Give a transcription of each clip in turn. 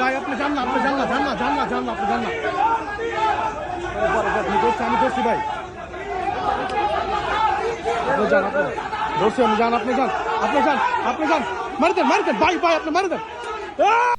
ভাই আপনি যান না আপনি যান না যান না যান না যান না আপনি যান না আমি ধরছি আমি ধরছি ভাই আপনি যান আপনি ধরছি আমি যান আপনি যান আপনি যান আপনি যান মারি দেন মারি দেন ভাই ভাই আপনি মারি দেন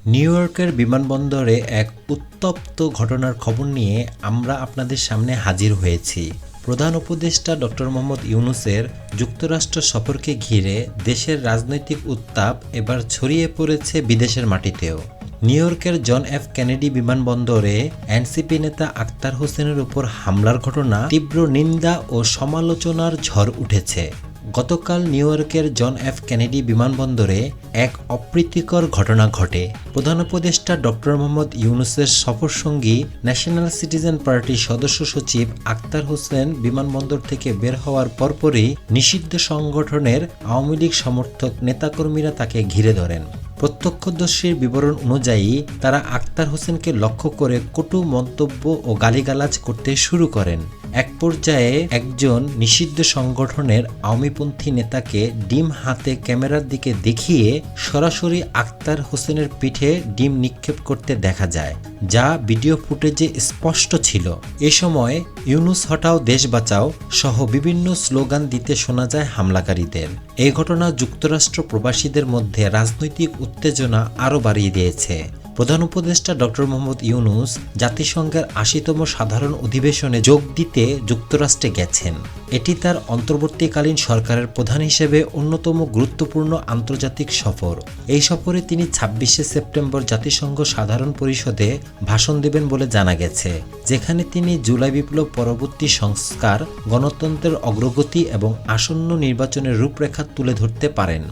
নিউ ইয়র্কের বিমানবন্দরে এক উত্তপ্ত ঘটনার খবর নিয়ে আমরা আপনাদের সামনে হাজির হয়েছি। প্রধান উপদেষ্টা ডক্টর মোহাম্মদ ইউনুসের যুক্তরাষ্ট্র সফরকে ঘিরে দেশের রাজনৈতিক উত্তাপ এবার ছড়িয়ে পড়েছে বিদেশের মাটিতেও। নিউ ইয়র্কের জন এফ কেনেডি বিমানবন্দরে এনসিপি নেতা আক্তার হোসেনের উপর হামলার ঘটনা, তীব্র নিন্দা ও সমালোচনার ঝড় উঠেছে। গতকাল নিউ ইয়র্কের জন এফ কেনেডি বিমানবন্দরে এক অপ্রীতিকর ঘটনা ঘটে। প্রধান উপদেষ্টা ডক্টর মোহাম্মদ ইউনুসের সফরসঙ্গী ন্যাশনাল সিটিজেন পার্টির সদস্য সচিব আক্তার হোসেন বিমানবন্দর থেকে বের হওয়ার পরপরই নিষিদ্ধ সংগঠনের আওয়ামী লীগ সমর্থক নেতাকর্মীরা তাকে ঘিরে ধরেন। প্রত্যক্ষদর্শীর বিবরণ অনুযায়ী তারা আক্তার হোসেনকে লক্ষ্য করে কটু মন্তব্য ও গালিগালাজ করতে শুরু করেন। এক পর্যায়ে একজন নিষিদ্ধ সংগঠনের আওয়ামীপন্থী নেতাকে ডিম হাতে ক্যামেরার দিকে দেখিয়ে সরাসরি আক্তার হোসেনের পিঠে ডিম নিক্ষেপ করতে দেখা যায়, যা ভিডিও ফুটেজে স্পষ্ট ছিল। এ সময় ইউনুস হটাও দেশ বাঁচাও সহ বিভিন্ন স্লোগান দিতে শোনা যায় হামলাকারীদের। এই ঘটনা যুক্তরাষ্ট্র প্রবাসীদের মধ্যে রাজনৈতিক উত্তেজনা আরও বাড়িয়ে দিয়েছে। প্রধান উপদেষ্টা ডক্টর মোহাম্মদ ইউনুস জাতিসংঘের আশিতম সাধারণ অধিবেশনে যোগ দিতে যুক্তরাষ্ট্রে গেছেন। এটি তার অন্তর্বর্তীকালীন সরকারের প্রধান হিসেবে অন্যতম গুরুত্বপূর্ণ আন্তর্জাতিক সফর। এই সফরে তিনি ছাব্বিশে সেপ্টেম্বর জাতিসংঘ সাধারণ পরিষদে ভাষণ দেবেন বলে জানা গেছে, যেখানে তিনি জুলাই বিপ্লব পরবর্তী সংস্কার, গণতন্ত্রের অগ্রগতি এবং আসন্ন নির্বাচনের রূপরেখা তুলে ধরতে পারেন।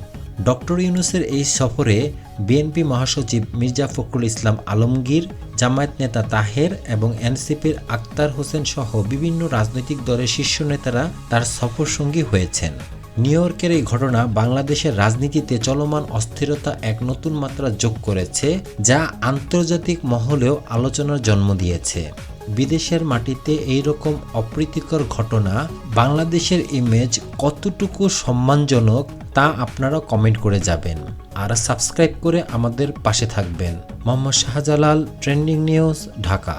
ডক্টর ইউনুসের এই সফরে বিএনপি মহাসচিব মির্জা ফখরুল ইসলাম আলমগীর, জামায়াত নেতা তাহের এবং এনসিপির আক্তার হোসেন সহ বিভিন্ন রাজনৈতিক দলের শীর্ষ নেতারা তার সফরসঙ্গী হয়েছেন। নিউ ইয়র্কের এই ঘটনা বাংলাদেশের রাজনীতিতে চলমান অস্থিরতা এক নতুন মাত্রা যোগ করেছে, যা আন্তর্জাতিক মহলেও আলোচনার জন্ম দিয়েছে। বিদেশের মাটিতে এই রকম অপ্রীতিকর ঘটনা, বাংলাদেশের ইমেজ কতটুকু সম্মানজনক তা আপনারা কমেন্ট করে যাবেন। আর সাবস্ক্রাইব করে আমাদের পাশে থাকবেন। Mohammad Shahjalal trending news Dhaka